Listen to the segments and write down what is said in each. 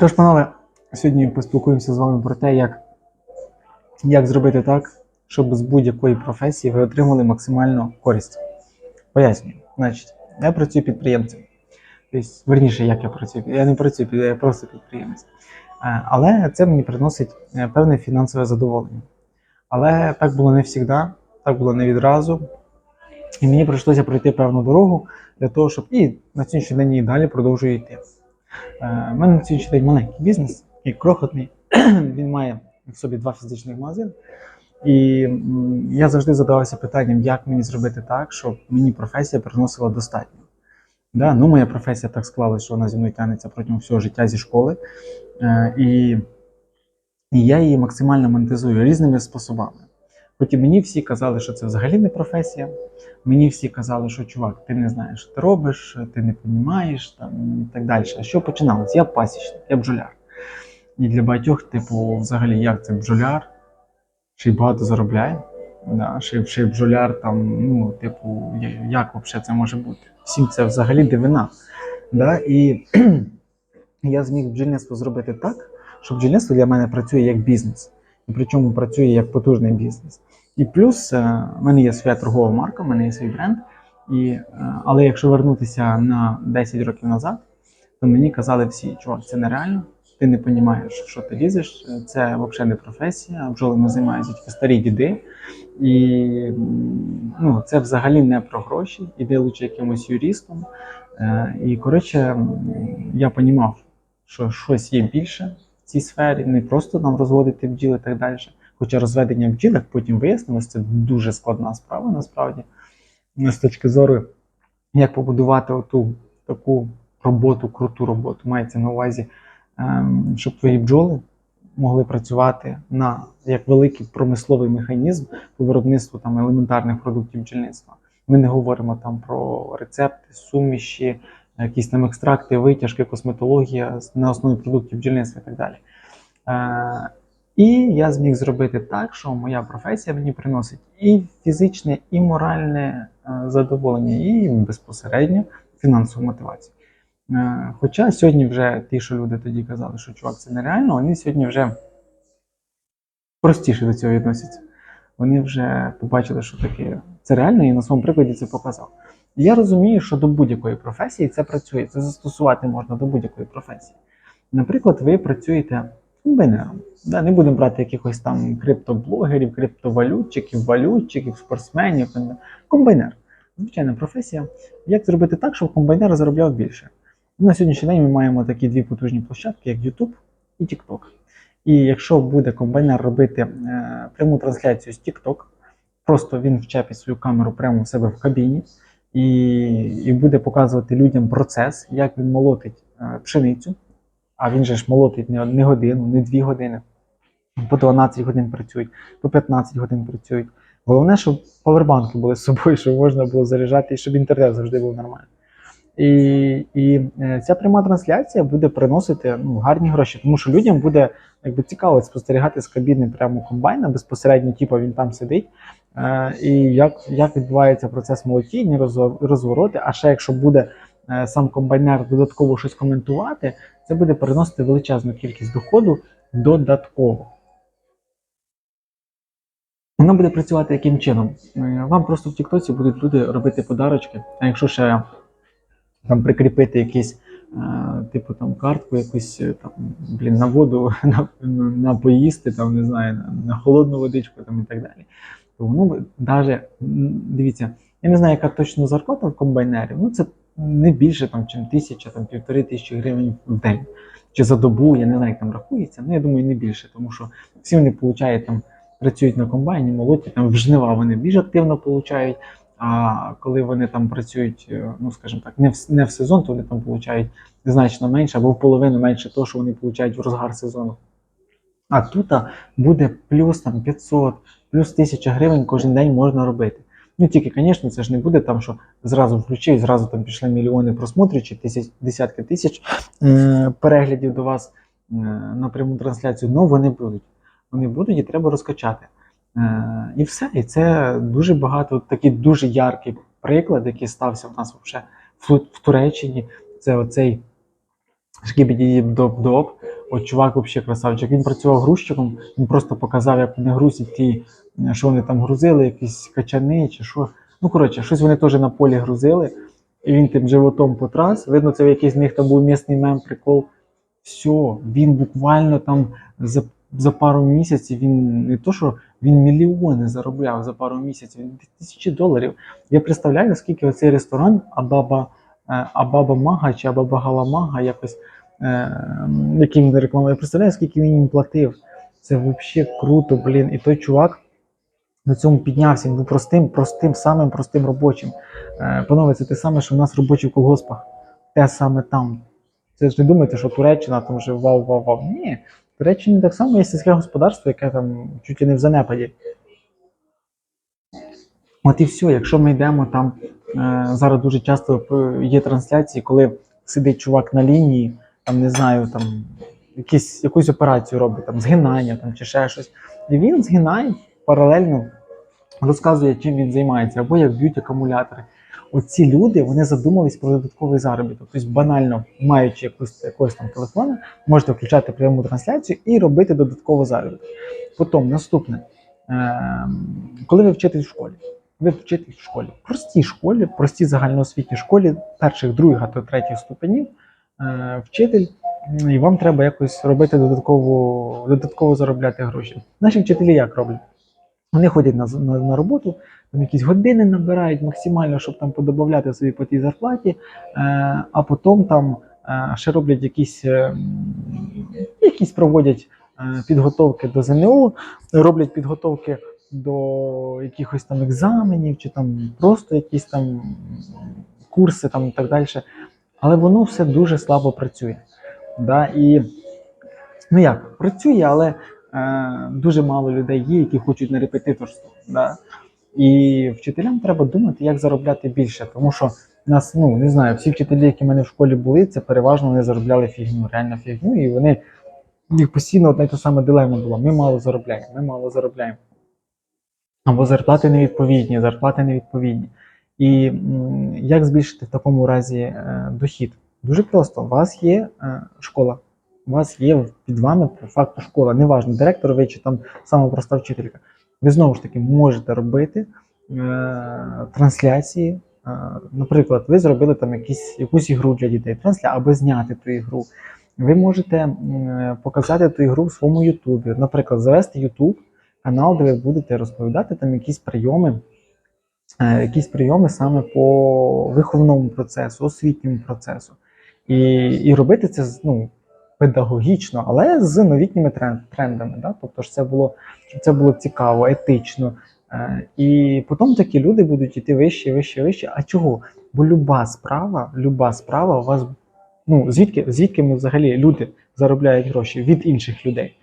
Тож, панове, сьогодні поспілкуємося з вами про те, як, як зробити так, щоб з будь-якої професії ви отримали максимальну користь. Пояснюю. Значить, я працюю підприємцем. Тобто, верніше, як я працюю, я не працюю, я просто підприємець. Але це мені приносить е, певне фінансове задоволення. Але так було не завжди, так було не відразу. І мені прийшлося пройти певну дорогу для того, щоб і на сьогоднішній день і далі продовжую йти. Е, У мене на сьогоднішній день маленький бізнес і крохотний. Він має в собі два фізичних магазини. І я завжди задавався питанням, як мені зробити так, щоб мені професія приносила достатньо. Да? Ну, моя професія так склалася, що вона зі мною тягнеться протягом всього життя зі школи. Е, і я її максимально монетизую різними способами. І мені всі казали, що це взагалі не професія. Мені всі казали, що чувак, ти не знаєш, що ти робиш, ти не розумієш там, і так далі. А що починалось? Я пасічник, я бджоляр. І для багатьох, типу, взагалі, як це бджоляр? Ще й багато заробляє. Да, ще, ще й бджоляр там, ну, типу, як взагалі це може бути? Всім це взагалі дивина. Да? І я зміг бджільництво зробити так, що бджільництво для мене працює як бізнес. І причому працює як потужний бізнес. І плюс е, в мене є своя торгова марка, в мене є свій бренд. І, е, але якщо вернутися на 10 років назад, то мені казали всі, чувак, це нереально, ти не розумієш, що ти лізеш, це взагалі не професія, бджолами займаються тільки старі діди. І ну, це взагалі не про гроші, іди лучше якимось юристом. Е, І коротше, я розумів, що щось є більше в цій сфері, не просто нам розводити бджіл і так далі. Хоча розведення бджіл, як потім вияснилось, це дуже складна справа насправді. Ну, З точки зору, як побудувати оту таку роботу, круту роботу, мається на увазі, ем, щоб твої бджоли могли працювати на як великий промисловий механізм по виробництву там елементарних продуктів бджільництва. Ми не говоримо там про рецепти, суміші, якісь там екстракти, витяжки, косметологія на основі продуктів бджільництва і так далі. І я зміг зробити так, що моя професія мені приносить і фізичне, і моральне е, задоволення, і безпосередньо фінансову мотивацію. Е, Хоча сьогодні вже ті, що люди тоді казали, що чувак, це нереально, вони сьогодні вже простіше до цього відносяться. Вони вже побачили, що таке це реально, і на своєму прикладі це показав. Я розумію, що до будь-якої професії це працює, це застосувати можна до будь-якої професії. Наприклад, ви працюєте комбайнером. Да, не будемо брати якихось там криптоблогерів, криптовалютчиків, валютчиків, спортсменів. Комбайнер. Звичайна професія. Як зробити так, щоб комбайнер заробляв більше? На сьогоднішній день ми маємо такі дві потужні площадки, як YouTube і TikTok. І якщо буде комбайнер робити е, пряму трансляцію з TikTok, просто він вчепить свою камеру прямо у себе в кабіні і, і буде показувати людям процес, як він молотить е, пшеницю. А він же ж молотить не, годину, не дві години. По 12 годин працюють, по 15 годин працюють. Головне, щоб павербанки були з собою, щоб можна було заряджати і щоб інтернет завжди був нормальний. І, і е, ця пряма трансляція буде приносити ну, гарні гроші, тому що людям буде якби, цікаво спостерігати з кабіни прямо комбайна, безпосередньо, типу він там сидить. Е, і як, як відбувається процес молотіння, розвороти. А ще якщо буде сам комбайнер додатково щось коментувати, це буде переносити величезну кількість доходу додатково. Воно буде працювати яким чином? Е, Вам просто в Тіктоці будуть люди робити подарочки, а якщо ще там прикріпити якийсь, е, типу там картку, якусь е, там, блін, на воду, на, на, поїсти, там, не знаю, на, на холодну водичку там, і так далі. То воно м, дивіться, я не знаю, яка точно зарплата в комбайнерів, ну це не більше там, чим тисяча, там півтори тисячі гривень в день. Чи за добу, я не знаю, як там рахується, ну я думаю, не більше, тому що всі вони получають там, працюють на комбайні, молоті, там в жнива вони більш активно получають. А коли вони там працюють, е, ну скажімо так, не в, не в сезон, то вони там получають значно менше або в половину менше того, що вони получають в розгар сезону. А тут буде плюс там 500, плюс 1000 гривень кожен день можна робити. Ну тільки, звісно, це ж не буде там, що зразу включив, зразу там пішли мільйони просмотрів чи тисяч, десятки тисяч е, переглядів до вас е, на пряму трансляцію. Ну вони будуть. Вони будуть і треба розкачати. Е, і все. І це дуже багато, такий дуже яркий приклад, який стався в нас вже в, в Туреччині, це оцей шкібіді доп доп От чувак взагалі красавчик. Він працював грузчиком, він просто показав, як вони грузять ті, е, що вони там грузили, якісь качани чи що. Ну, коротше, щось вони теж на полі грузили, і він тим животом потрас. Видно, це якийсь з них там був місний мем, прикол. Все, він буквально там за, за пару місяців, він не то, що він мільйони заробляв за пару місяців, він тисячі доларів. Я представляю, наскільки оцей ресторан Абаба, Абаба Мага чи Абаба Галамага якось е, який він рекламує. Я представляю, скільки він їм платив. Це взагалі круто, блін. І той чувак на цьому піднявся. Він був простим, простим, самим простим робочим. Е, панове, це те саме, що в нас робочі в колгоспах. Те саме там. Це ж не думайте, що Туреччина там вже вау, вау, вау. Ні. В Туреччині так само є сільське господарство, яке там чуть і не в занепаді. От і все, якщо ми йдемо там, е, зараз дуже часто е, є трансляції, коли сидить чувак на лінії, там не знаю, там якісь, якусь операцію робить, там згинання там, чи ще щось. І він згинає паралельно, розказує, чим він займається, або як б'ють акумулятори. Оці люди вони задумались про додатковий заробіток. Тобто, банально маючи якусь якогось там телефона, можете включати пряму трансляцію і робити додатковий заробіток. Потім наступне, Ем, коли ви вчитель в школі, ви вчитель в школі, простій школі, простій загальноосвітній школі, перших, других, а то третіх ступенів, е, вчитель, і вам треба якось робити додатково, додатково заробляти гроші. Наші вчителі як роблять? Вони ходять на, на, на роботу, там якісь години набирають максимально, щоб там подобавляти собі по тій зарплаті, е, а потім там е, ще роблять якісь, якісь проводять підготовки до ЗНО, роблять підготовки до якихось там екзаменів, чи там просто якісь там курси там і так далі. Але воно все дуже слабо працює. Да? І ну як, працює, але е, дуже мало людей є, які хочуть на репетиторство. Да? І вчителям треба думати, як заробляти більше, тому що нас, ну не знаю, всі вчителі, які в мене в школі були, це переважно вони заробляли фігню, реально фігню, і вони них постійно одна й та сама дилема була. Ми мало заробляємо, ми мало заробляємо. Або зарплати невідповідні, зарплати невідповідні. І як збільшити в такому разі е, дохід? Дуже просто. У вас є е, школа, у вас є під вами по факту школа. Неважно, директор ви чи там сама проста вчителька. Ви знову ж таки можете робити е, трансляції. Е, наприклад, ви зробили там якісь, якусь ігру для дітей, трансля або зняти ту ігру. Ви можете м, показати ту ігру в своєму Ютубі. Наприклад, завести Ютуб канал, де ви будете розповідати там якісь прийоми, е, якісь прийоми саме по виховному процесу, освітньому процесу. І, і робити це ну, педагогічно, але з новітніми трендами. Да? Тобто, ж це було, щоб це було цікаво, етично. Е, І потім такі люди будуть йти вище, вище, вище. А чого? Бо люба справа, люба справа у вас. Ну, звідки, звідки ми взагалі люди заробляють гроші від інших людей?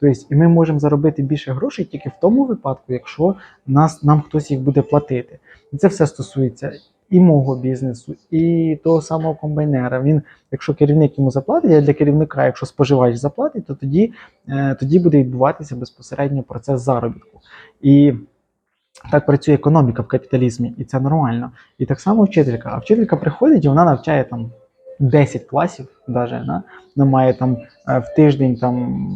Тобто, і ми можемо заробити більше грошей тільки в тому випадку, якщо нас, нам хтось їх буде платити. І це все стосується і мого бізнесу, і того самого комбайнера. Він, якщо керівник йому заплатить, а для керівника, якщо споживач заплатить, то тоді, е, тоді буде відбуватися безпосередньо процес заробітку. І так працює економіка в капіталізмі, і це нормально. І так само вчителька. А вчителька приходить і вона навчає там 10 класів, да? вона має там е, в тиждень там,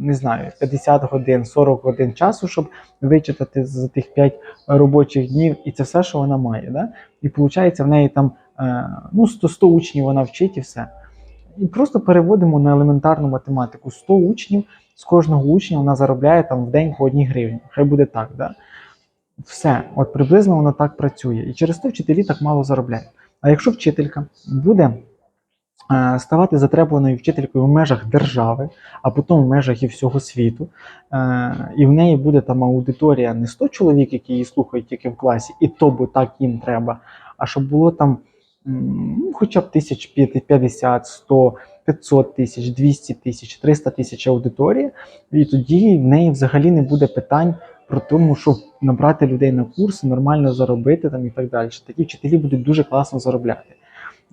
не знаю, 50 годин, 40 годин часу, щоб вичитати за тих 5 робочих днів, і це все, що вона має. Да? І виходить, в неї там е, ну, 100, 100 учнів вона вчить і все. І просто переводимо на елементарну математику. 100 учнів, з кожного учня вона заробляє там в день по одній гривні. Хай буде так. Да? Все, от приблизно воно так працює. І через то вчителі так мало заробляють. А якщо вчителька буде ставати затребуваною вчителькою в межах держави, а потім в межах і всього світу, е, і в неї буде там аудиторія не 100 чоловік, які її слухають тільки в класі, і то бо так їм треба, а щоб було там ну, хоча б тисяч 50, 100, 500 тисяч, 200 тисяч, 300 тисяч аудиторії, і тоді в неї взагалі не буде питань про тому, щоб набрати людей на курси, нормально заробити там і так далі. Такі вчителі будуть дуже класно заробляти.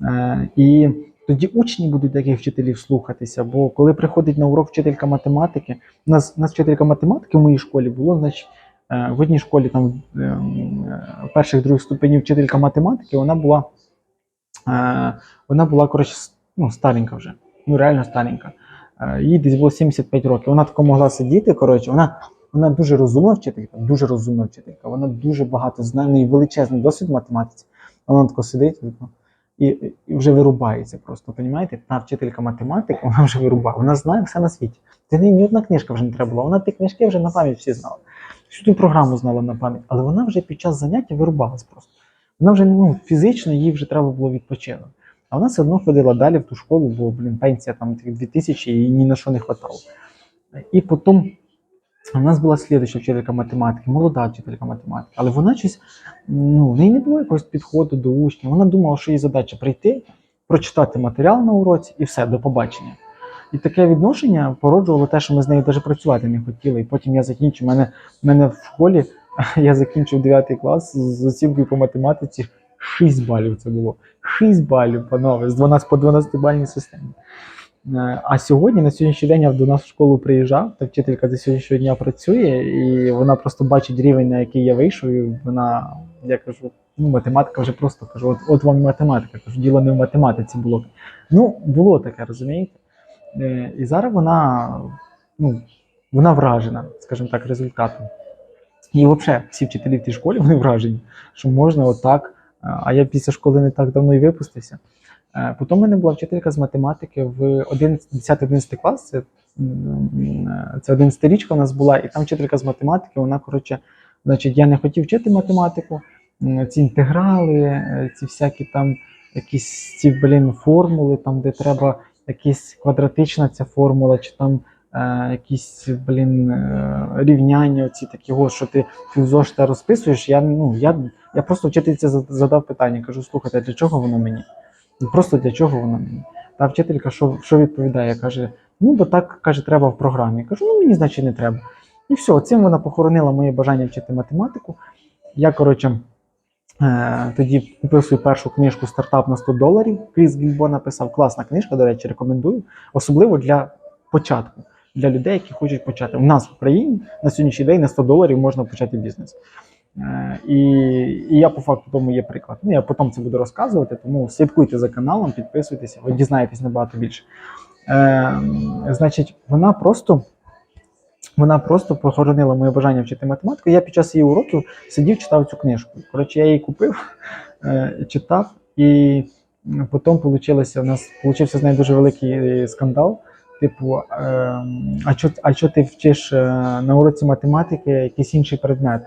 Е, і тоді учні будуть таких вчителів слухатися. Бо коли приходить на урок вчителька математики, у нас, у нас вчителька математики в моїй школі було, значить, е, в одній школі там ем, е, перших других ступенів вчителька математики, вона була Е, вона була, коротше, ну, старенька вже. Ну, реально старенька. Е, їй десь було 75 років. Вона тако могла сидіти. Коротше, вона, вона дуже розумна вчителька, дуже розумна вчителька. Вона дуже багато знає, неї величезний досвід в математиці. Вона тако сидить і, і вже вирубається просто. Понімаєте? Та вчителька математики, вона вже вирубає. Вона знає все на світі. Це неї ні одна книжка вже не треба була. Вона ті книжки вже на пам'ять всі знала. Всю ту програму знала на пам'ять, але вона вже під час заняття вирубалась просто. Вона вже ну, фізично їй вже треба було відпочинок. А вона все одно ходила далі в ту школу, бо, блін, пенсія там тих 2000 і ні на що не хватало. І потім у нас була слідуща вчителька математики, молода вчителька математики, але вона щось, ну, в неї не було якогось підходу до учнів. Вона думала, що її задача прийти, прочитати матеріал на уроці і все, до побачення. І таке відношення породжувало те, що ми з нею навіть працювати не хотіли. І потім я закінчив. Мене, мене в школі я закінчив 9 клас з оцінкою по математиці 6 балів це було. 6 балів, панове, з 12 по 12 бальній системі. А сьогодні, на сьогоднішній день, я до нас в школу приїжджав, та вчителька до сьогоднішнього дня працює, і вона просто бачить рівень, на який я вийшов, і вона, я кажу, ну, математика вже просто кажу, от, от вам математика. Кажу, діло не в математиці було. Ну, було таке, розумієте? Е, І зараз вона, ну, вона вражена, скажімо так, результатом. І взагалі всі вчителі в тій школі вони вражені, що можна отак. А я після школи не так давно і випустився. Е, Потім в мене була вчителька з математики в 10-11 клас. Це, це 11 річка у нас була, і там вчителька з математики. Вона, коротше, значить, я не хотів вчити математику, ці інтеграли, е, ці всякі там якісь ці, блін, формули, там, де треба якась квадратична ця формула, чи там е, якісь, блін, е, рівняння, оці такі, о, що ти фізошта розписуєш. Я, ну, я, я просто вчительці задав питання, кажу, слухайте, для чого воно мені? Просто для чого воно мені? Та вчителька що, що відповідає? Каже: ну, бо так каже, треба в програмі. Кажу, ну мені значить не треба. І все, цим вона похоронила моє бажання вчити математику. Я, коротше, е, тоді купив свою першу книжку Стартап на 100 доларів. Кріс Гільбо написав. Класна книжка, до речі, рекомендую. Особливо для початку, для людей, які хочуть почати. У нас в Україні на сьогоднішній день на 100 доларів можна почати бізнес. Е, І, і я по факту тому є приклад. Ну, я потім це буду розказувати, тому слідкуйте за каналом, підписуйтеся, ви дізнаєтесь набагато більше. Е, значить, вона просто, вона просто похоронила моє бажання вчити математику. Я під час її уроків сидів, читав цю книжку. Коротше, я її купив, е, читав, і потім получилося, у нас получився з нею дуже великий скандал. Типу, е, а що а ти вчиш е, на уроці математики якийсь інший предмет?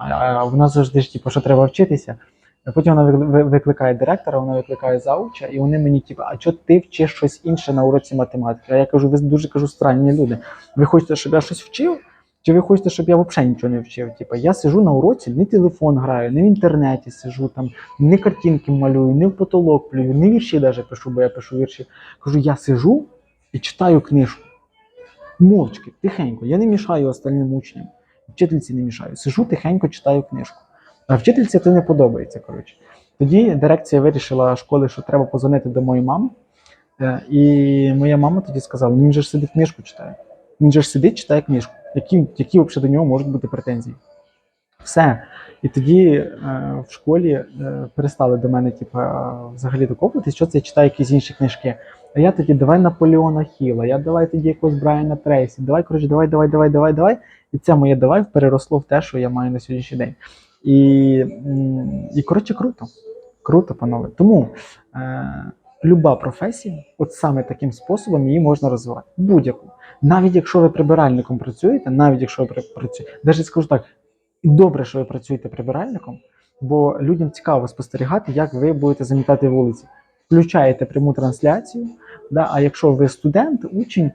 А, а в нас завжди ж, типу, що треба вчитися. А Потім вона викликає директора, вона викликає зауча, і вони мені, типу, а чого ти вчиш щось інше на уроці математики? А я кажу, ви дуже кажу, странні люди. Ви хочете, щоб я щось вчив? Чи ви хочете, щоб я взагалі нічого не вчив? Типу, я сижу на уроці, не телефон граю, не в інтернеті сижу, там, не картинки малюю, не в потолок плюю, не вірші навіть пишу, бо я пишу вірші. Кажу, я сижу і читаю книжку. Мовчки, тихенько. Я не мішаю остальним учням. Вчительці не мішаю. Сижу тихенько, читаю книжку. А вчительці це не подобається. Коротше. Тоді дирекція вирішила школи, що треба позвонити до моєї мами. Е, І моя мама тоді сказала: ну він же ж сидить книжку читає. Він же ж сидить, читає книжку. Які, які взагалі до нього можуть бути претензії? Все. І тоді е, в школі е, перестали до мене, типу, взагалі докопуватись, що це я читаю якісь інші книжки. А я тоді давай Наполеона Хіла, я давай тоді якогось Брайана Трейсі, давай, коротше, давай, давай, давай, давай, давай. І це моє давай переросло в те, що я маю на сьогоднішній день. І, і коротше, круто. Круто, панове. Тому е, люба професія, от саме таким способом її можна розвивати. Будь-яку. Навіть якщо ви прибиральником працюєте, навіть якщо ви працюєте, навіть скажу так, добре, що ви працюєте прибиральником, бо людям цікаво спостерігати, як ви будете замітати вулиці. Включаєте пряму трансляцію. Да? А якщо ви студент, учень,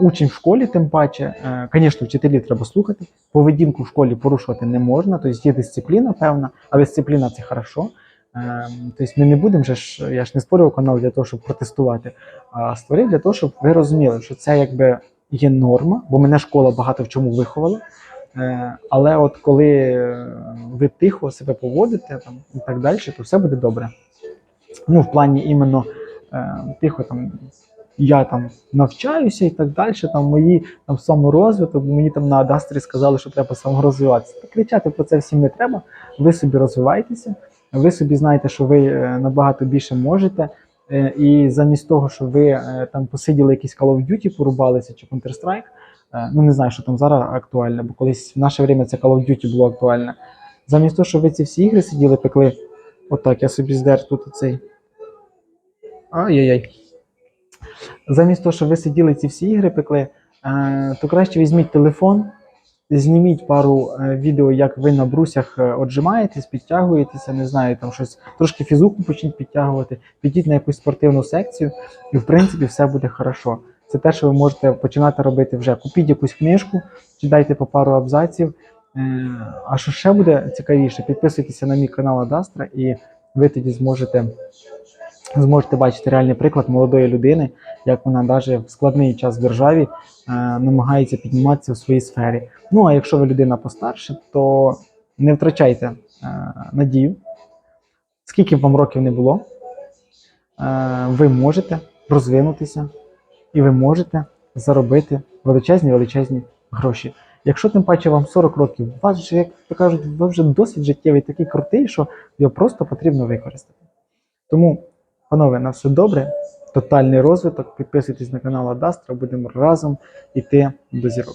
учень в школі, тим паче, е, звісно, вчителів треба слухати. Поведінку в школі порушувати не можна, тобто є дисципліна певна, а дисципліна це хорошо. Ем, Тобто ми не будемо ж, я ж не створював канал для того, щоб протестувати, а створив для того, щоб ви розуміли, що це якби є норма, бо мене школа багато в чому виховала. Е, Але от коли е, ви тихо себе поводите там, і так далі, то все буде добре. Ну, в плані іменно е, тихо там. Я там навчаюся і так далі. Там мої там саморозвиток, мені там на Адастрі сказали, що треба саморозвиватися. Та кричати про це всім не треба. Ви собі розвивайтеся. ви собі знаєте, що ви е, набагато більше можете. е, І замість того, що ви е, там посиділи якийсь Call of Duty, порубалися чи Counter-Strike, ну не знаю, що там зараз актуально, бо колись в наше время це Call of Duty було актуальне. Замість того, щоб ви ці всі ігри сиділи, пекли, отак, я собі здер тут оцей. Ай-яй-яй. Замість того, щоб ви сиділи ці всі ігри пекли, е, то краще візьміть телефон, зніміть пару е, відео, як ви на брусях е, отжимаєтесь, підтягуєтеся, не знаю, там щось, трошки фізуку почніть підтягувати, підіть на якусь спортивну секцію, і в принципі все буде хорошо. Це те, що ви можете починати робити вже. Купіть якусь книжку, читайте по пару абзаців. Е, А що ще буде цікавіше, підписуйтеся на мій канал Адастра, і ви тоді зможете, зможете бачити реальний приклад молодої людини, як вона навіть в складний час в державі е, намагається підніматися в своїй сфері. Ну а якщо ви людина постарше, то не втрачайте е, надію. Скільки б вам років не було, ви можете розвинутися і ви можете заробити величезні величезні гроші. Якщо тим паче вам 40 років, у вас же, як то кажуть, ви вже досвід життєвий такий крутий, що його просто потрібно використати. Тому, панове, на все добре, тотальний розвиток. Підписуйтесь на канал Адастра, будемо разом йти до зірок.